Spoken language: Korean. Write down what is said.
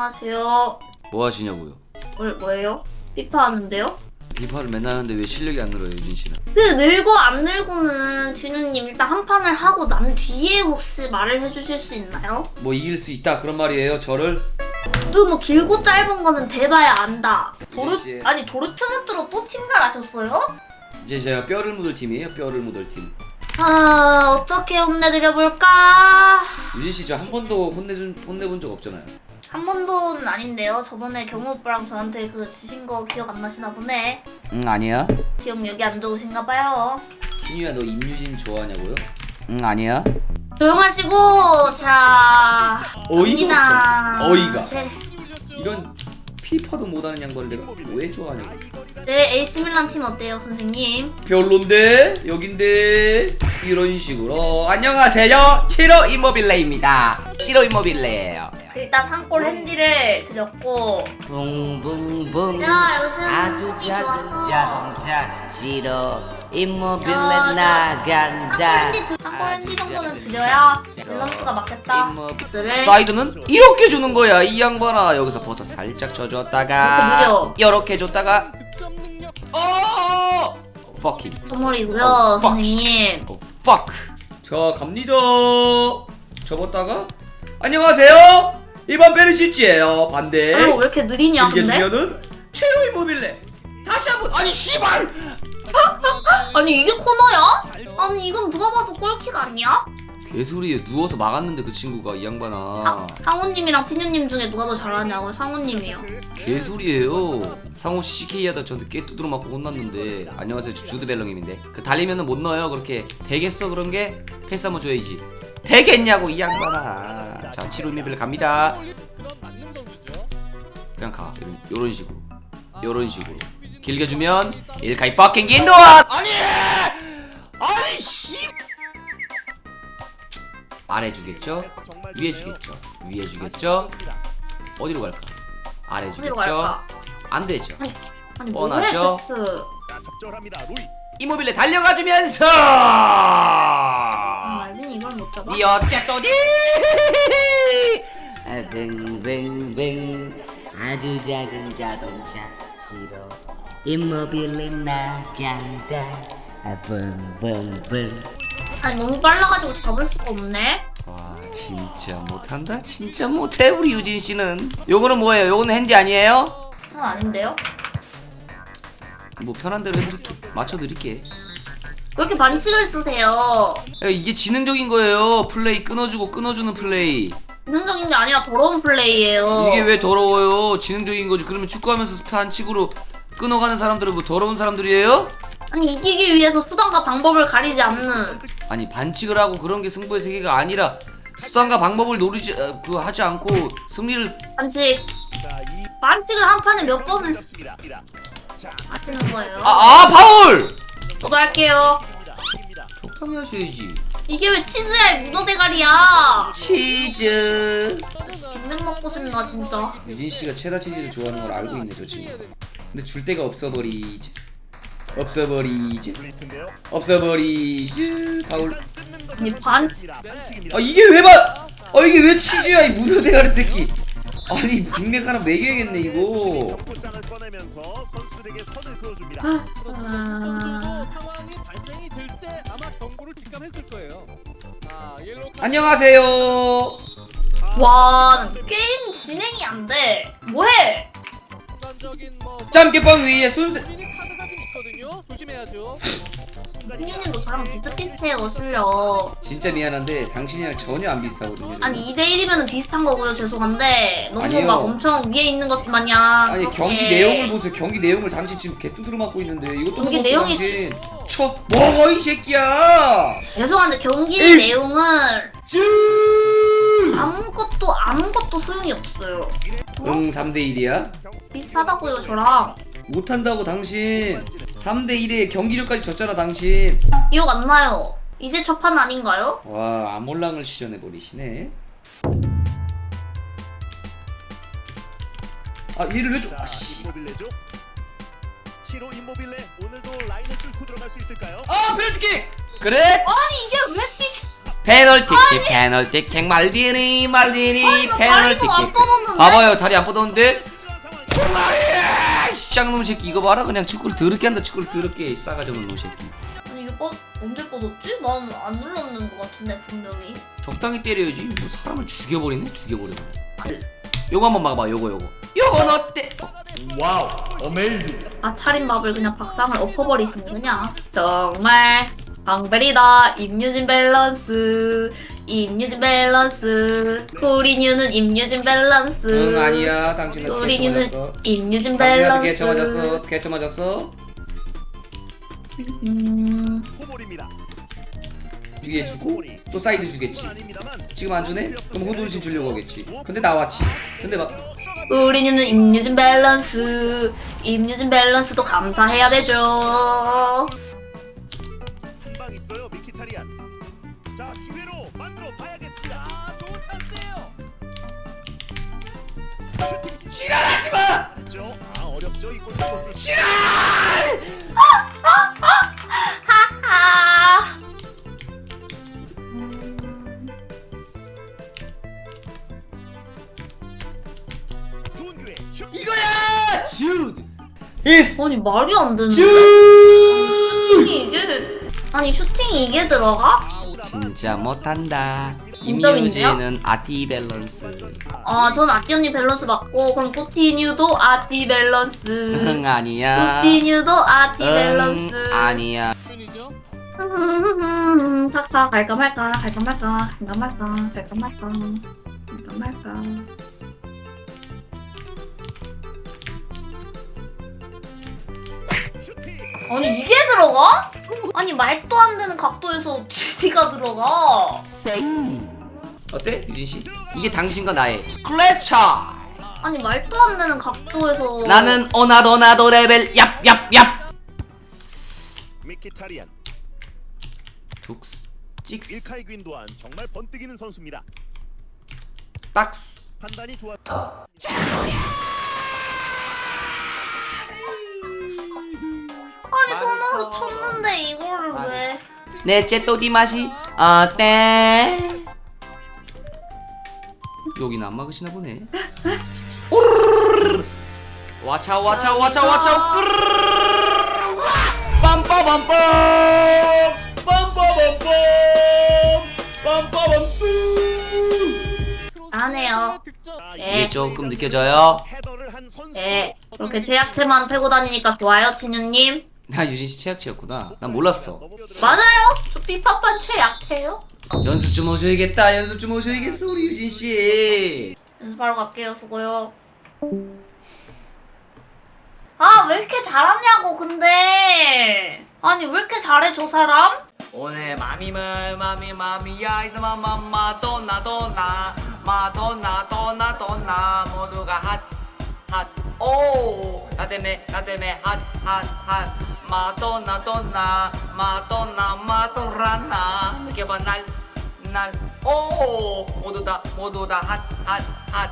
안녕하세요. 뭐 하시냐고요? 뭘 뭐예요? 피파 하는데요? 비파를 맨날 하는데 왜 실력이 안 늘어요 유진 씨는? 그 늘고 안 늘고는 진우님 일단 한 판을 하고 난 뒤에 혹시 말을 해주실 수 있나요? 뭐 이길 수 있다 그런 말이에요 저를? 그 뭐 길고 짧은 거는 대봐야 안다. 도르 아니 도르트문트로 또 팀잘 하셨어요? 이제 제가 뼈를 묻을 팀이에요 뼈를 묻을 팀 아 어떻게 혼내드려 볼까? 유진 씨 저 한 번도 혼내준 혼내본 적 없잖아요 한 번도는 아닌데요. 저번에 경호 오빠랑 저한테 그 지신 거 기억 안 나시나 보네. 응 아니야 기억력이 안 좋으신가 봐요. 신유야 너 임유진 좋아하냐고요? 응 아니야 조용하시고 자 어이가 갑니다. 어이가 제, 이런 피파도 못하는 양반을 내가 왜 좋아하냐고 제 AC 밀란 팀 어때요 선생님? 별론데 여긴데 이런 식으로 안녕하세요 7호 이모빌레입니다 7호 이모빌레예요 일단 한 골 핸디를 드렸고. 붕붕붕. 야 요즘 아주 이 작은 좋아서 자동차 지로 임모빌레 야, 저- 나간다. 한골 핸디 한골 핸디 정도는 드려야 밸런스가 맞겠다. 스를 사이드는 이렇게 주는 거야 이 양반아. 여기서 버터 살짝 쳐줬다가 이렇게 이렇게 줬다가. 어! Fucking. 선물이고요 어, fuck. 선생님. 어, fuck. 자 갑니다. 접었다가. 안녕하세요 이번 베르시치예요. 반대. 별로 왜 이렇게 느리냐 이게 근데? 주면은 최로 이모빌레. 다시 한번. 아니 씨발! 아니 이게 코너야? 아니 이건 누가 봐도 골킥 아니야? 개소리에 누워서 막았는데 그 친구가 이 양반아. 아, 상우님이랑 티뉴님 중에 누가 더 잘하냐고 상우님이요. 개소리예요. 상호 씨 CK 하다 저한테 깨 두드러 맞고 혼났는데. 안녕하세요 저 주드 벨렁임인데. 그 달리면은 못 넣어요. 그렇게 되겠어 그런 게? 패스 한번 줘야지. 되겠냐고 이 양반아 자 7호 이모빌레 갑니다. 그냥 가. 이런, 요런 식으로. 요런 식으로. 길게 주면 일카이 퍼킹 긴도아 아니! 아니 씨! 아래 주겠죠? 위에 주겠죠? 위에 주겠죠? 어디로 갈까? 아래 주겠죠? 안 되죠? 아니 뻔하죠? 이모빌레 달려가 주면서! 아 알긴 이걸 못 잡아? 이 어째 또니? 아, 뱅뱅뱅. 아주 작은 자동차 지로 임모빌레 나간다. 아, 붕붕붕 아니 너무 빨라가지고 잡을 수가 없네. 와 진짜 못한다? 진짜 못해 우리 유진 씨는. 요거는 뭐예요? 요거는 핸디 아니에요? 그건 아닌데요? 뭐 편한 대로 해드릴게 맞춰드릴게. 왜 이렇게 반칙을 쓰세요? 야, 이게 지능적인 거예요. 플레이 끊어주고 끊어주는 플레이 기능적인 게 아니라 더러운 플레이예요. 이게 왜 더러워요? 지능적인 거지. 그러면 축구하면서 반칙으로 끊어가는 사람들은 뭐 더러운 사람들이에요? 아니 이기기 위해서 수단과 방법을 가리지 않는. 아니 반칙을 하고 그런 게 승부의 세계가 아니라 수단과 방법을 노리지 어, 그 하지 않고 승리를 반칙. 반칙을 한 판에 몇 번을 하시는 거예요? 아, 아 파울! 저도 할게요. 적당히 하셔야지. 이게 왜 치즈야 문어 대가리야? 치 즈 빅맥 먹고 싶나 진짜 유진 씨가 체다 치즈를 좋아하는 걸 알고 있네 저 친구 근데 줄 데가 없어버리지 없어버리지 블리트인데요. 없어버리지 파울 아니 반칙 반칙입니다. 아 이게 왜 봐? 아 이게 왜 치즈야 이 무더 대가리 새끼 아니 빅맥 하나 먹여야겠네 이거 포장을 꺼내면서 선수들에게 선을 그어줍니다. 아... 상황이 발생이 될 때 아마 경고를 직감했을 거예요. 아, 옐로우 카드 안녕하세요 와 게임 진행이 안 돼 뭐해 순간적인 뭐 짬깨빵 위에 순세 미니 카드가 좀 있거든요. 조심해야죠. 피디님도 저랑 비슷비슷해 요 실력 진짜 미안한데 당신이랑 전혀 안 비슷하거든요 저는. 아니 2대1이면 비슷한 거고요 죄송한데 너무 아니요. 막 엄청 위에 있는 것 마냥 아니 그렇게. 경기 내용을 보세요. 경기 내용을 당신 지금 개뚜드러 맞고 있는데 이것도 경기 먹었어 내용이 당신. 쳐 먹어 이 새끼야. 죄송한데 경기 에이. 내용을 쭈. 아무것도 아무것도 소용이 없어요 응 3대 1이야. 비슷하다고요 저랑 못한다고 당신. 3대 1에 경기력까지 졌잖아 당신. 기억 안 나요 이제 첫판 아닌가요? 와 아몰랑을 시전해 버리시네. 아 얘를 왜 줘? 자, 아, 씨. 임모빌레죠. 7호 임모빌레 오늘도 라인을 뚫고 들어갈 수 있을까요? 아 페널티킥. 그래. 아니 이게 왜 삑? 페널티킥 페널티킥 말디니 말디니 아니 나 다리도 안 페널티킥. 뻗었는데? 봐봐요 다리 안 뻗었는데? 중마리 쌍놈 새끼 이거 봐라 그냥 축구를 더럽게 한다 축구를 더럽게. 싸가지 없는 놈 새끼. 아니 이게 뻗 언제 뻗었지? 난 안 눌렀는 것 같은데 분명히. 적당히 때려야지. 뭐 사람을 죽여버리네 죽여버려 요거 한번 막아봐 요거 요거. 요건 어때? 아 차림밥을 그냥 밥상을 엎어버리시는구나. 정말 방벨이다. 임유진 밸런스. 임유진 밸런스. 꾸리뉴는 임유진 밸런스. 응 아니야 당신은 꾸리뉴는 임유진 당신한테 밸런스. 개쳐 맞았어 개쳐 맞았어 음, 호몰입니다. 뒤에 주고 또 사이드 주겠지 지금 안 주네? 그럼 호돈신 주려고 하겠지 근데 나왔지 근데 막 우리는 임유진 밸런스. 임유진 밸런스도 감사해야 되죠. 봐야겠습니다. 아 좋은 찬스예요. 지랄하지 마! 죠? 아 어렵죠 이골. 지랄! 아. 좋은 기회. 슛. 이거야! 슛! 이스! 아니 말이 안 되는데. 슛! 슈팅이 이게 아니 슈팅이 이게 들어가? 진짜 못한다? 임유진은 아티 밸런스 아, 전 아티 언니 밸런스 맞고 그럼 꾸티뉴도 아티 밸런스. 응 아니야 꾸티뉴도 아티 응 밸런스. 아니야. 삭삭 갈까 말까 갈까 말까 갈까 말까 갈까 말까 갈까 말까. 아니 이게 들어가? 아니 말도 안 되는 각도에서 GD가 들어가. 어때 유진 씨? 이게 당신과 나의 클래스 차 아니 말도 안 되는 각도에서. 나는 어나도 나도 레벨 얍얍얍 미키타리안. 둑스 찍스 일카이 귄 또한 정말 번뜩이는 선수입니다. 딱스 판단이 좋아. 아니 손으로 쳤는데 이거를 왜? 넷째 또디 맛이 어때? 여기는 안 막으시나 보네 오르르르르르. 와차 와차 와차 와차. 빰빠밤빰 빰빠밤빰 빰빠밤 안 해요. 자, 네. 이게 조금 느껴져요. 네, 그렇게 제약체만 패고 다니니까 좋아요, 진유님. 나 유진 씨 최악치였구나 난 몰랐어 맞아요. 저 비파판 최약체요. 연습 좀 오셔야겠다 연습 좀 오셔야겠어 우리 유진 씨 연습하러 갈게요, 수고요. 아, 왜 이렇게 잘하냐고, 근데. 아니, 왜 이렇게 잘해, 저 사람? 오늘 마미물 마미 마미야 이놈아 맘마 도나 도나 마도나 도나 도나 모두가 핫 핫 오 나 때문에 나 때문에 핫핫핫 마도나 도나 마도나 마도라나 느껴봐. 날 날 오 모두 다 모두 다 핫 핫 핫